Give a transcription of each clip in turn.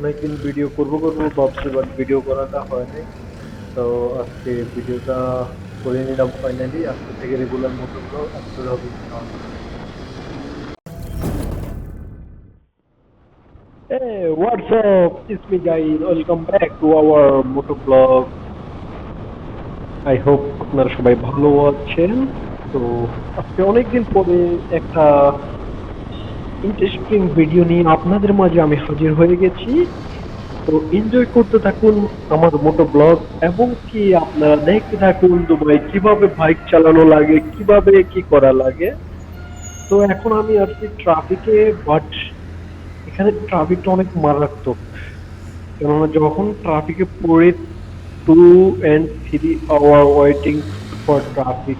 অনেকদিন ভিডিও করব করব ভাবছি বাট ভিডিও করাটা হয় নাই তো আজকে ভিডিওটা করে নিলাম ফাইনালি আজকে থেকে রেগুলার মতো আপলোড হবে। Hey, what's up? It's me guys. Welcome back to our moto vlog. I hope আপনারা সবাই ভালো আছেন তো আজকে অনেকদিন পরে একটা ইন্টারেস্টিং ভিডিও নিয়ে আপনাদের মাঝে আমি হাজির হয়ে গেছি। তো এনজয় করতে থাকুন আমার মোটো ব্লগ, এবং কি আপনারা দেখতে থাকুন দুবাই কীভাবে বাইক চালানো লাগে, কীভাবে কি করা লাগে। তো এখন আমি আছি ট্রাফিকে বাট এখানে ট্রাফিকটা অনেক মারাত্মক। কেননা যখন ট্রাফিকে পড়ে two and three hour waiting for traffic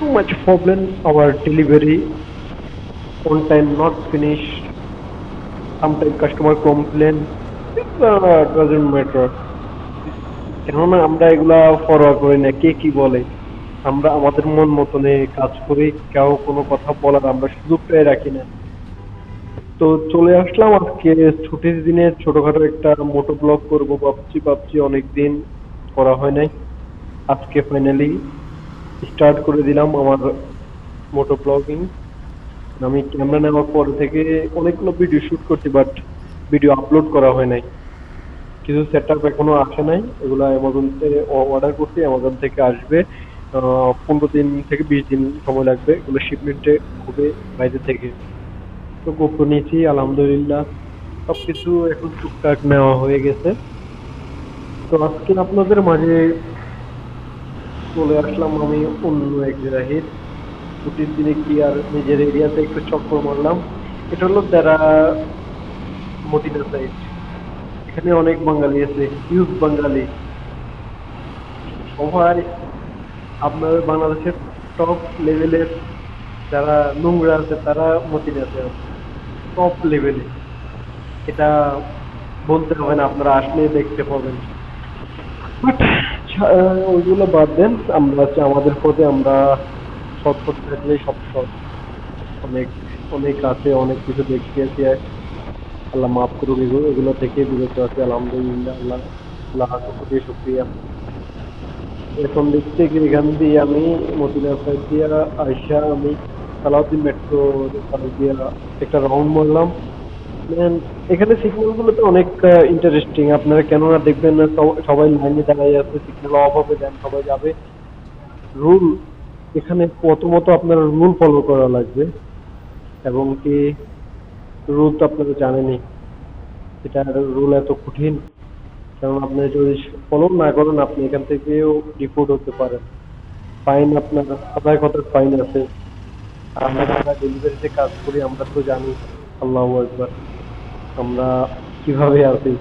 too much problem our delivery on time not finished. Sometimes customer complain. Uh, doesn't matter. কেননা আমরা এগুলা ফরওয়ার্ড করি না। কে কি বলে? আমরা আমাদের মন মতনে কাজ করি। কেউ কোনো কথা বলার আমরা সুযোগটাই রাখি না। তো চলে আসলাম আজকে ছুটির দিনে ছোটখাটো একটা মোটো ব্লগ করব। ভাবছি ভাবছি অনেকদিন করা হয় নাই। আজকে ফাইনালি স্টার্ট করে দিলাম আমার মোটো ব্লগিং আমি ক্যামেরা নেওয়ার পর থেকে অনেকগুলো ভিডিও শুট করছি বাট ভিডিও আপলোড করা হয় নাই। কিছু সেট আপ এখনও আসে নাই, এগুলো অ্যামাজন থেকে অর্ডার করছি অ্যামাজন থেকে আসবে পনেরো দিন থেকে বিশ দিন সময় লাগবে, এগুলো শিপমেন্টে হবে বাইরে থেকে। তো গোপ্র নিয়েছি, আলহামদুলিল্লাহ, সবকিছু এখন টুকটাক নেওয়া হয়ে গেছে। তো আজকে আপনাদের মাঝে চলে আসলাম আমি অন্য এক জায়গায় ছুটির দিনে কি আর নিজের এরিয়াতে একটু চক্কর মারলাম? এটা হলো যারা মদিনা সাইড এখানে অনেক বাঙালি আছে হিউজ বাঙালি। সবাই আপনার বাংলাদেশের টপ লেভেলের যারা নোংরা আছে, তারা মদিনাতে আছে টপ লেভেলে এটা বলতে হবে না, আপনারা আসলে দেখতে পাবেন। বাট ওইগুলো বাদ দেন। আমরা হচ্ছে আমাদের পথে আমরা সৎ পথ থাকলে সব সৎ। অনেক অনেক আছে অনেক কিছু দেখিয়েছি আল্লাহ মাফ করুক, এগুলো এগুলো থেকে বিরত আছে, আলহামদুলিল্লাহ, আল্লাহ আল্লাহ প্রতি শুক্রিয়া। এখন দেখতে গিয়ে এখান দিয়ে আমি সাইড দিয়ে আইসা আমি সালাউদ্দিন মেট্রো দিয়ে একটা রাউন্ড মারলাম। এখানে সিগন্যালগুলো তো অনেক ইন্টারেস্টিং আপনারা কেননা দেখবেন সবাই লাইনে দাঁড়িয়ে আছে। সিগন্যাল অফ হবে দেন, সবাই যাবে। রুল এখানে প্রথমত আপনার রুল ফলো করা লাগবে এবং কি রুল তো আপনারা জানেনই, এটা রুল এত কঠিন, কারণ আপনি যদি ফলো না করেন, আপনি এখান থেকেও রিপোর্ট হতে পারেন। ফাইন আপনার হাজার কত ফাইন আছে। আমরা যারা ডেলিভারিতে কাজ করি, আমরা তো জানি, আল্লাহ একবার আমরা কীভাবে আছি।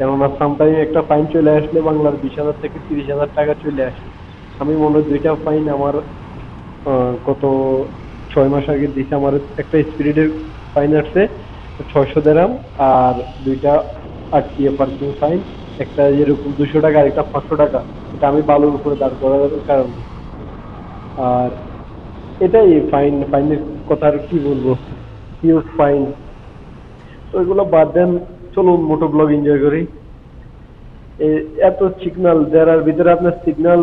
কেননা সামটাইম একটা ফাইন চলে আসলে বাংলার বিশ হাজার থেকে তিরিশ হাজার টাকা চলে আসে। আমি মনে হয় দুইটা ফাইন আমার গত ছয় মাস আগে দিছে আমার একটা স্পিরিটের ফাইন আসছে, ছয়শো দেরাম আর দুইটা আটকিয়ে পার্কিং ফাইন একটা যেরকম দুশো টাকা আর একটা পাঁচশো টাকা। এটা আমি বালুর উপরে দাঁড় করার কারণে। আর এটাই ফাইন ফাইনের কথা আর কি বলব? হিউজ ফাইন তো এগুলো বাদ দেন, চলুন মোটো ব্লগ এনজয় করি। এত সিগন্যাল যারার ভিতরে আপনার সিগন্যাল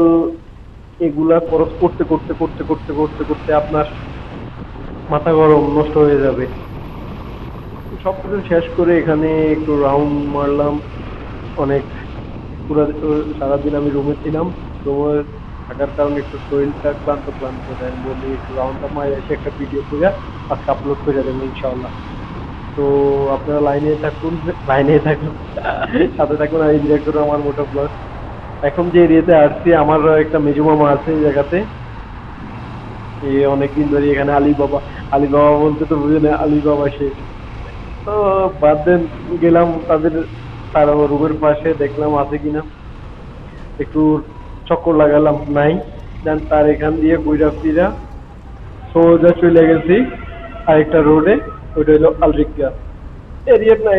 এগুলা খরচ করতে করতে করতে করতে করতে করতে আপনার মাথা গরম, নষ্ট হয়ে যাবে। সব কিছু শেষ করে এখানে একটু রাউন্ড মারলাম। অনেক পুরো, সারাদিন আমি রুমে ছিলাম। রুমে থাকার কারণে একটু শরীরটা ক্লান্ত ক্লান্ত। দেয় বলি একটু রাউন্ডটা মারে, এসে একটা ভিডিও করে আজকে আপলোড করে দেবেন ইনশাআল্লাহ। তো আপনারা লাইনে থাকুন লাইনে থাকুন। সাথে থাকুন এনজয় করুন আমার মোটো ব্লগ এখন যে এরিয়াতে আসছি, আমার একটা মেজু মামা আছে এই জায়গাতে। এ অনেকদিন ধরে এখানে আলী বাবা আলী বাবা বলতে তো বুঝে না আলী বাবা সে। তো বাদ দেন, গেলাম তাদের, তার রুমের পাশে দেখলাম আছে কিনা। একটু চক্কর লাগালাম, নাই। দেন তার এখান দিয়ে বইরা ফিরা, সোজা চলে গেছি আরেকটা রোডে, ওইটা হলো আলরিকা এরিয়া না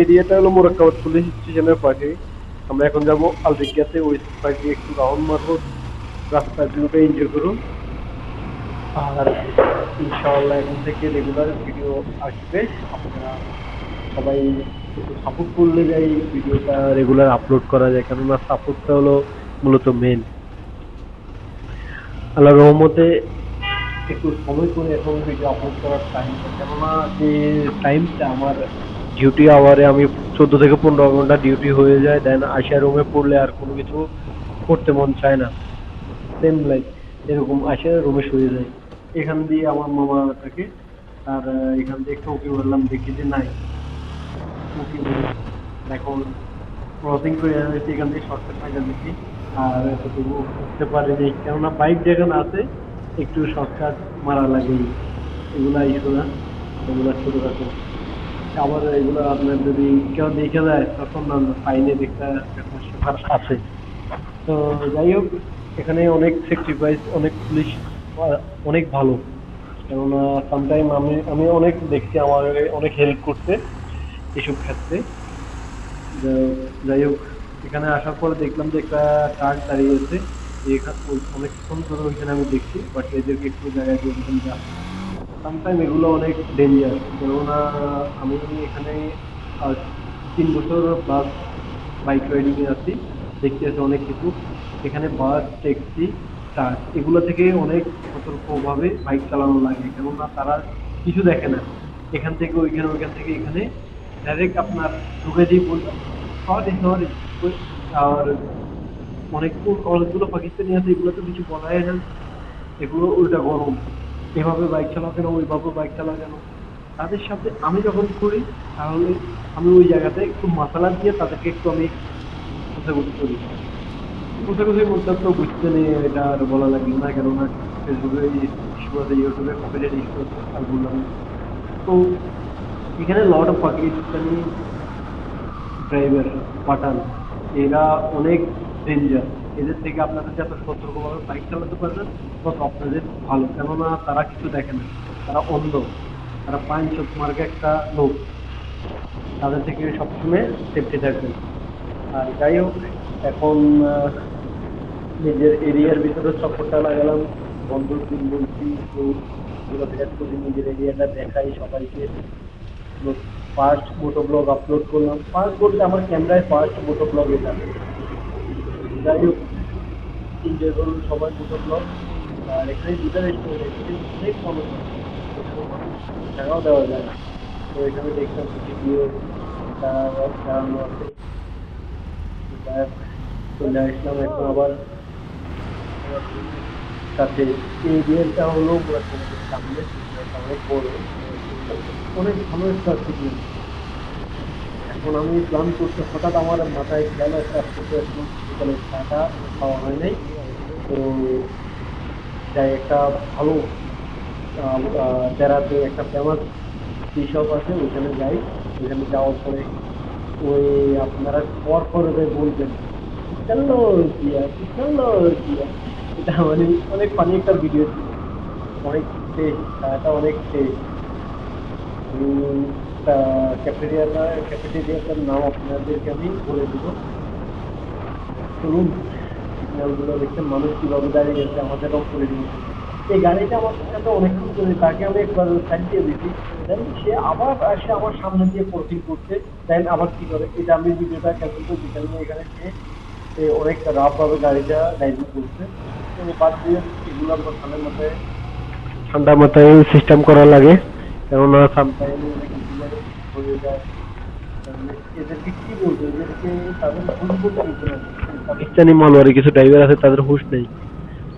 এরিয়াটা হলো মোরাক্কাবাদ পুলিশ স্টেশনের পাশে আমরা এখন যাব আলরিকাতে ওই পাশে একটু রাউন্ড মারবো। রাস্তার ভিউটা এনজয় করুন। আর ইনশাআল্লাহ এখন থেকে রেগুলার ভিডিও আসবে। আপনারা সবাই একটু সাপোর্ট করলে যাই ভিডিওটা রেগুলার আপলোড করা যায়। কেননা সাপোর্টটা হলো মূলত মেন আল্লাহ রহমতে একটু সময় করে এখন ভিডিও আপলোড করার টাইম কেননা যে টাইমটা আমার ডিউটি আওয়ারে আমি চোদ্দ থেকে পনেরো ঘণ্টা ডিউটি হয়ে যায় দেন আশা রুমে পড়লে আর কোনো কিছু করতে মন চায় না। সেম লাইক এরকম আসে রুমে শুয়ে যায়। এখান দিয়ে আমার মামা থাকে, আর এখান দিয়ে একটু ওকে বললাম দেখি যে নাই। মেরে। এখন ক্রসিং করে যাচ্ছি এখান থেকে শর্টকাট ফাইনাল দিচ্ছি আর এতটুকু করতে পারিনি কেননা বাইক যেখানে আছে, একটু শর্টকাট মারা লাগে এগুলা ইস্যু না, এগুলা ছোটখাটো। আবার এগুলো আপনার যদি কেউ দেখে দেয় তখন ফাইনের একটা ব্যাপার আছে। তো যাই হোক এখানে অনেক স্যাক্রিফাইস অনেক পুলিশ অনেক ভালো। কেননা সামটাইম আমি আমি অনেক দেখছি আমার অনেক হেল্প করতে এসব ক্ষেত্রে। যা- যাই হোক এখানে আসার পরে দেখলাম যে একটা ট্রাক দাঁড়িয়ে আছে। অনেকক্ষণ ধরে ওইখানে আমি দেখছি বাট এদেরকে একটু জায়গায় দিয়ে সামটাইম এগুলো অনেক ডেঞ্জার কেননা আমি এখানে তিন বছর প্লাস বাইক রাইডিং এ আছি। দেখতে আছে অনেক কিছু। এখানে বাস ট্যাক্সি ট্রাক এগুলো থেকে অনেক সতর্কভাবে বাইক চালানো লাগে। কেননা তারা কিছু দেখে না। এখান থেকে ওইখানে, ওইখান থেকে এখানে ডাইরেক্ট আপনার ঢুকে দিয়ে বলবে, সরি সরি আর অনেক অনেকগুলো পাকিস্তানি আছে, এগুলো তো কিছু বলাই না। এগুলো উল্টা গরম। এভাবে বাইক চালাও কেন ওইভাবে বাইক চালাও। কেন তাদের সাথে আমি যখন করি তাহলে আমি ওই জায়গাতে একটু মশলা দিয়ে তাদেরকে একটু আমি কোথাগুলি করি। কোথাগুলির মধ্যে তো বুঝতে নেই এটা আর বলা লাগল না, কেননা ফেসবুকে ইস্যু আছে ইউটিউবে কপিরাইট ইস্যু আছে আর বললাম। তো এখানে lot of Pakistani driver Pathan, এরা অনেক ডেঞ্জার এদের থেকে আপনারা যত সতর্কভাবে বাইক চালাতে পারবেন তত আপনাদের ভালো। কেননা তারা কিছু দেখে না। তারা অন্ধ। তারা পাঁচ চোখ মার্কে একটা লোক। তাদের থেকে সবসময় সেফটি থাকবেন। আর যাই হোক, এখন নিজের এরিয়ার ভিতরে চক্করটা লাগালাম। বন্ধুর দিন বলছি এগুলো থেকে একটু নিজের এরিয়াটা দেখাই সবাইকে। ফার্স্ট মোটো ব্লগ আপলোড করলাম। ফার্স্ট বলতে আমার ক্যামেরায় ফার্স্ট মোটো ব্লগ এটা। যাই হোক এনজয় করুন সবাই মোটো ব্লগ আর এখানে দুটো রেস্টুরেন্ট অনেক মানুষ টাকাও দেওয়া যায় তো এখানে দেখলাম ভিডিও চালানো আছে। চলে আসলাম এখন আবার। সাথে এই বিয়েটা হলো সামনে অনেক বড় অনেক ভালো একটা এখন আমি প্ল্যান করতে হঠাৎ আমার মাথায় গেল একটা বিকালে চাটা খাওয়া হয় নাই তো যাই একটা ভালো তেরাতে একটা ফেমাস টি শপ আছে ওইখানে যাই ওইখানে যাওয়ার পরে ওই আপনারা পর পর ওদের বলবেন চলো দিয়া চলো দিয়া এটা মানে অনেক ফানি একটা ভিডিও ছিল অনেক টেস্ট চাটা অনেক টেস্ট ক্যাফেটেরিয়াটা ক্যাফেটেরিয়াটার নাম আপনাদেরকে আমি বলে দেবো চলুন সিগন্যালগুলো দেখছেন, মানুষ কীভাবে দাঁড়িয়ে গেছে আমাদেরও করে দিয়েছে এই গাড়িটা আমার সাথে অনেকক্ষণ ধরে, তাকে আমি একবার সাইড দিয়ে দিয়েছি। দেন সে আবার এসে আমার সামনে দিয়ে প্রসিং করছে দেন আবার কি করে? এটা আমি ভিডিওটা ক্যান্সেল করে আমি এখানে সে সে অনেক রাফভাবে গাড়িটা ড্রাইভিং করছে। তো বাদ দিয়ে এগুলো আমার ঠান্ডার মাথায় ঠান্ডা মাথায় সিস্টেম করা লাগে। কেননা সামটাইম হয়ে যায়। এদেরকে কি বলব? এদেরকে তাদের বলতে কিছু না পাকিস্তানি মালওয়ারি কিছু ড্রাইভার আছে, তাদের হুশ নেই।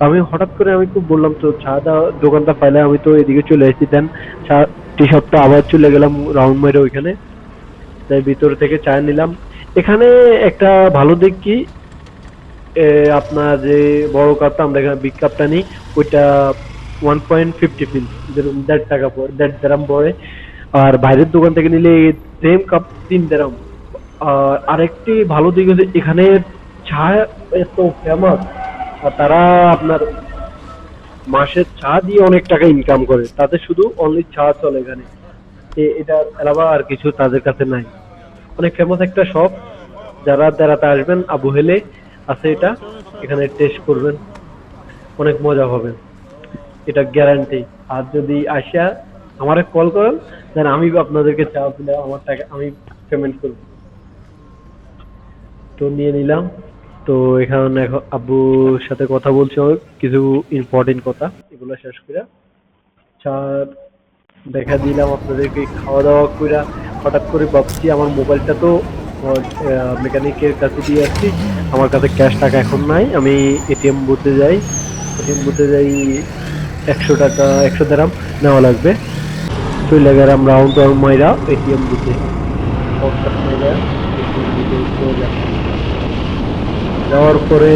আমি হঠাৎ করে আমি খুব বললাম, তো চাটা দোকানটা পাইলে আমি তো এদিকে চলে এসেছি, দেন চা টি শপটা আবার চলে গেলাম রাউন্ড মেরে ওইখানে। তাই ভিতর থেকে চা নিলাম। এখানে একটা ভালো দিক কি? আপনার যে বড় কাপটা আমরা এখানে বিগ কাপটা নিই, ওইটা ওয়ান পয়েন্ট ফিফটি ফিল দেড় টাকা পড়ে, দেড় দেরাম পড়ে। আর বাইরের দোকান থেকে নিলে সেম কাপ তিন দেরাম। আর আরেকটি ভালো দিক হচ্ছে, এখানে চা এত ফেমাস আর তারা আপনার মাসের চা দিয়ে অনেক টাকা ইনকাম করে। তাদের শুধু অনলি চা চলে এখানে। এটা এলাবা আর কিছু তাদের কাছে নাই। অনেক ফেমাস একটা শপ যারা বেড়াতে আসবেন, আবু হেলে আছে এটা, এখানে টেস্ট করবেন। অনেক মজা হবে। এটা গ্যারান্টি আর যদি আসা, আমারে কল করেন দেন আমি আপনাদেরকে চা দিলে আমার টাকা, আমি পেমেন্ট করব। তো নিয়ে নিলাম। তো এখানে এখন আব্বুর সাথে কথা বলছি আমি কিছু ইম্পর্টেন্ট কথা, এগুলো শেষ করে চা দেখা দিলাম আপনাদেরকে খাওয়া দাওয়া করে হঠাৎ করে ভাবছি আমার মোবাইলটা তো মেকানিকের কাছে দিয়ে আসছি। আমার কাছে ক্যাশ টাকা এখন নাই, আমি এটিএম বুথে যাই। এটিএম বুথে যাই, একশো টাকা, একশো দেরাম নেওয়া লাগবে। চলে গেলাম রাউন্ড রাউন্ড মাইরা এটিএম বুথে মাইরা ATM বুথে চলে গেলাম। যাওয়ার পরে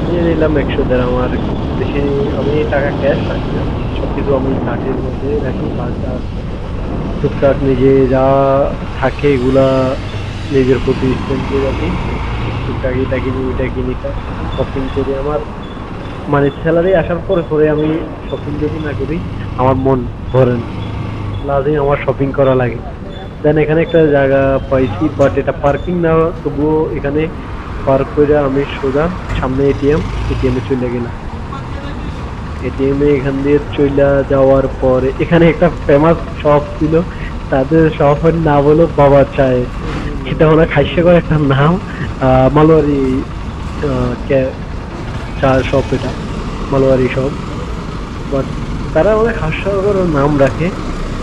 নিয়ে নিলাম একশো দেরাম আর বেশি আমি টাকা ক্যাশ রাখি সব কিছু আমি কার্ডের মধ্যে রাখি বাজার টুকটাক নিজে যা থাকে এগুলা নিজের প্রতি স্পেন্ড করে রাখি। টুকটাক এটা কিনি, ওইটা কিনি শপিং করি। আমার মানে স্যালারি আসার পরে পরে আমি শপিং যদি না করি, আমার মন ভরে না। লাজে আমার শপিং করা লাগে। দেন এখানে একটা জায়গা পাইছি বাট এটা পার্কিং না, তবুও এখানে পার্ক করে আমি সোজা সামনে এটিএম এটিএমে চলে গেলাম। এটিএমে এখান দিয়ে চলে যাওয়ার পরে এখানে একটা ফেমাস শপ ছিল, তাদের শপের নাম হলো বাবা চায়। হলো খাইশাগর একটা নাম মালোয়ারি চা শপ এটা মালোয়ারি শপ বাট তারা অনেক হাস্যকর নাম রাখে,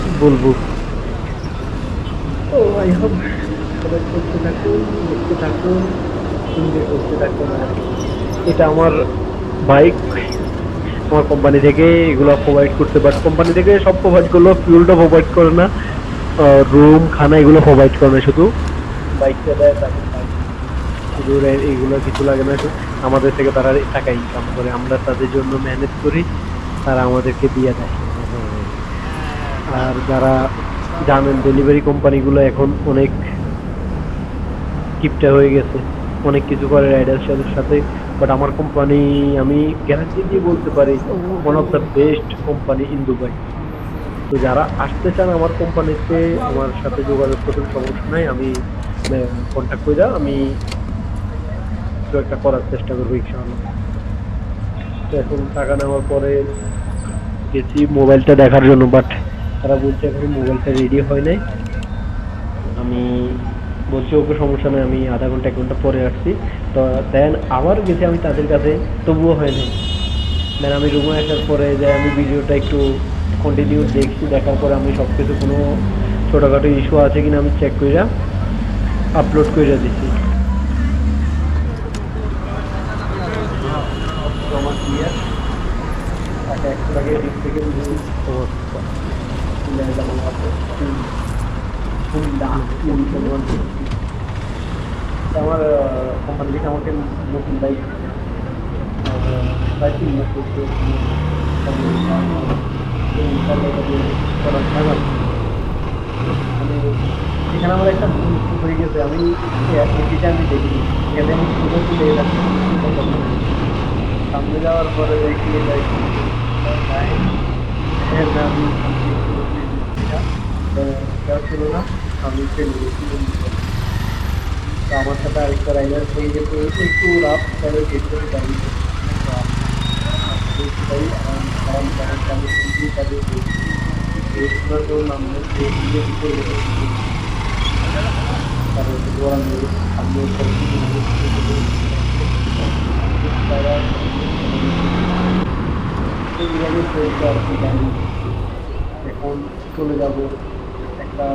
বলব। হোপ সবাই করতে থাকুন দেখতে থাকুন এনজয় করতে থাকুন। এটা আমার বাইক, আমার কোম্পানি থেকে এগুলো প্রোভাইড করতে পারে। কোম্পানি থেকে সব প্রোভাইড করল ফিউলটা প্রোভাইড করে না। রুম খানা এগুলো প্রোভাইড করে না শুধু। বাইকটা দেয় শুধু এইগুলো কিছু লাগে না আমাদের থেকে তারা টাকা ইনকাম করে। আমরা তাদের জন্য মেহনত করি। তারা আমাদেরকে দিয়ে দেয়। আর যারা জানেন ডেলিভারি কোম্পানিগুলো এখন অনেক কিপটা হয়ে গেছে। অনেক কিছু করে রাইডার্সের সাথে বাট আমার কোম্পানি আমি গ্যারান্টি দিয়ে বলতে পারি one of the best company in Dubai তো যারা আসতে চান আমার কোম্পানিতে আমার সাথে যোগাযোগ করতে সমস্যা নাই, আমি কন্ট্যাক্ট করে আমি কিছু একটা করার চেষ্টা করব, ইনশাআল্লাহ। তো এখন টাকা নেওয়ার পরে গেছি মোবাইলটা দেখার জন্য বাট তারা বলছে এখন মোবাইলটা রেডি হয় নাই। আমি বলছি ওকে সমস্যা নেই আমি আধা ঘণ্টা এক ঘণ্টা পরে আসছি। তো দেন আবার গেছি আমি তাদের কাছে তবুও হয় নাই। দেন আমি রুমে আসার পরে যে আমি ভিডিওটা একটু কন্টিনিউ দেখছি দেখার পরে আমি সব কিছু কোনো ছোটোখাটো ইস্যু আছে কিনা আমি চেক করে আপলোড করে দিচ্ছি আমার ক্লিয়ার টাকা একশো টাকা দিক থেকে সমস্যা চলে আসলাম আমার কোম্পানি থেকে আমাকে নতুন বাইক মাস করছে মানে এখানে আমার একটা ভুল হয়ে গেছে আমি এটিটা আমি দেখিনি এখানে আমি শুধু তুলে যাচ্ছি সামনে যাওয়ার পরে দেখি আমি কেউ ছিল না আমি ফেলে গেছি তো আমার সাথে আরেকটা রাইডার হয়ে গেছে একটু রাফ তাহলে যেতে পারি এখন চলে যাব একটা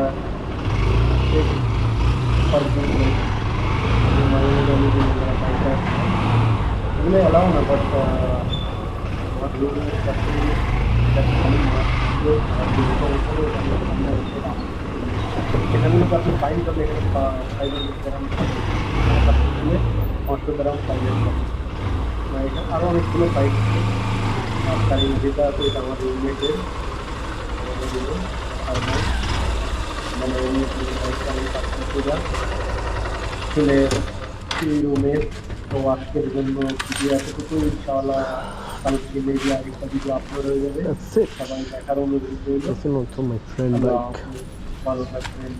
এগুলো এলাও না বাট আমার লোকের কাছে এখানে কিন্তু আপনি ফাইন করলে এখানে ফাইভ গ্রাম পাঁচশো গ্রাম ফাইভ না এখানে আরও অনেকগুলো বাইক আর তার যেটা আছে এটা আমার রুমমেটের আর মানে বাইকটা আমি পাচ্ছি পূজা ছেলে রুমে তো আজকের জন্য ভিডিও এতটুকু ইনশাআল্লাহ কালকে মেবি আরেকটা ভিডিও আপলোড হয়ে যাবে. সবাই দেখার অনুরোধ রইল ভালো থাকবেন